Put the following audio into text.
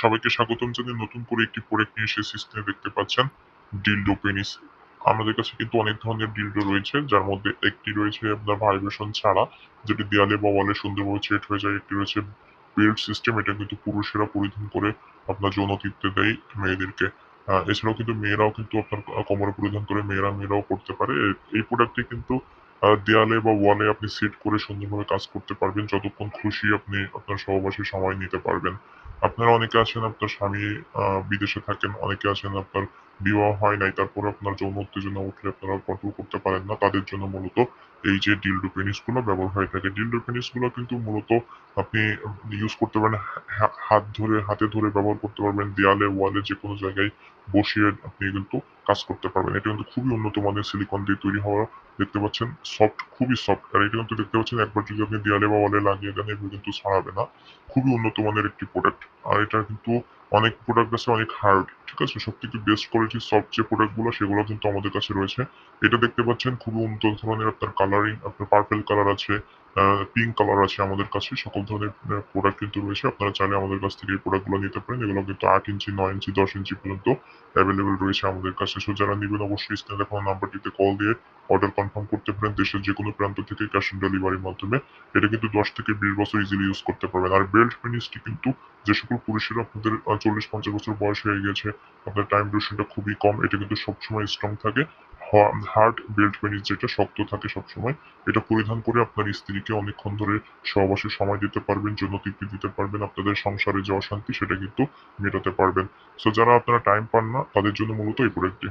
সবাইকে স্বাগতম জানিয়ে নতুন করে একটি প্রোডাক্ট নিয়ে এসেছি স্ক্রিনে দেখতে পাচ্ছেন ডিলডো পেনিস আমাদের কাছে কিন্তু অনেক ধরনের ডিলডো রয়েছে, যার মধ্যে একটি রয়েছে আপনার ভাইব্রেশন ছাড়া, যেটি দেয়ালে বা ওয়ালে সুন্দরভাবে সেট হয়ে যায়, একটি রয়েছে বেল্ট সিস্টেম এটা কিন্তু পুরুষেরা পরিধান করে আপনার যৌন তৃপ্তি দেয় মেয়েদেরকে। এছাড়াও কিন্তু মেয়েরাও কিন্তু আপনার কোমরে পরিধান করে, মেয়েরা মেয়েরাও করতে পারে। এই প্রোডাক্টটি কিন্তু দেয়ালে বা ওয়ালে আপনি সেট করে সুন্দরভাবে কাজ করতে পারবেন, যতক্ষণ খুশি আপনি আপনার সহবাসী সময় নিতে পারবেন। আপনারা অনেকে আছেন আপনার স্বামী বিদেশে থাকেন অনেকে আছেন আপনার বিবাহ হয় নাই, তারপরে আপনার যৌন উত্তেজনা উঠলে আপনারা কন্ট্রোল করতে পারেন না। তাদের জন্য মূলত এই যে ডিলডো পেনিসগুলো ব্যবহার হয়ে থাকে। ডিলডো পেনিসগুলো কিন্তু মূলত আপনি ইউজ করতে পারেন হাত ধরে, হাতে ধরে ব্যবহার করতে পারবেন, দেয়ালে ওয়ালে যে কোনো জায়গায় বসিয়ে আপনি কিন্তু কাজ করতে পারবেন। এটা কিন্তু খুবই উন্নত মানের সিলিকন দিয়ে তৈরি হওয়া দেখতে পাচ্ছেন। সফট খুবই সফট আর এটা কিন্তু দেখতে পাচ্ছেন, একবার যদি আপনি দেয়ালে বা ওয়ালে লাগিয়ে দেন, এগুলো কিন্তু ছাড়াবে না। খুবই উন্নত মানের একটি প্রোডাক্ট আর এটা কিন্তু অনেক প্রোডাক্ট আছে, অনেক হার্ড ঠিক আছে সব থেকে বেস্ট কোয়ালিটির সফট যে প্রোডাক্টগুলো সেগুলো কিন্তু আমাদের কাছে রয়েছে। এটা দেখতে পাচ্ছেন, খুবই উন্নত ধরনের আপনার কালারিং আপনার পার্পেল কালার আছে পিঙ্ক কালার আছে আমাদের কাছে, সকল ধরনের প্রোডাক্ট কিন্তু রয়েছে। আপনারা চাইলে আমাদের কাছ থেকে এই প্রোডাক্টগুলো নিতে পারেন। এগুলো কিন্তু আট ইঞ্চি, নয় ইঞ্চি, দশ ইঞ্চি পর্যন্ত অ্যাভেলেবেল রয়েছে আমাদের কাছে। সো যারা নেবেন অবশ্যই স্ক্রিনে দেখানো নাম্বারটিতে কল দিয়ে অর্ডার কনফার্ম করতে পারেন। দেশের যে কোনো প্রান্ত থেকে ক্যাশ অন ডেলিভারির মাধ্যমে। এটা কিন্তু দশ থেকে বিশ বছর ইজিলি ইউজ করতে পারবেন। আর বেল্ট পেনিসটি কিন্তু যে সকল পুরুষেরা আপনাদের চল্লিশ, পঞ্চাশ বছর বয়স হয়ে গেছে আপনার টাইম ডিউরেশনটা খুবই কম। এটা কিন্তু সবসময় স্ট্রং থাকে। হার্ড বেল্ট পেনিস যেটা শক্ত থাকে সবসময়, এটা পরিধান করে আপনার স্ত্রীকে অনেকক্ষণ ধরে সহবাসে সময় দিতে পারবেন, জন্য তৃপ্তি দিতে পারবেন, আপনাদের সংসারে যে অশান্তি সেটা কিন্তু মেটাতে পারবেন। সো যারা আপনারা টাইম পান না, তাদের জন্য মূলত এই প্রোডাক্টটি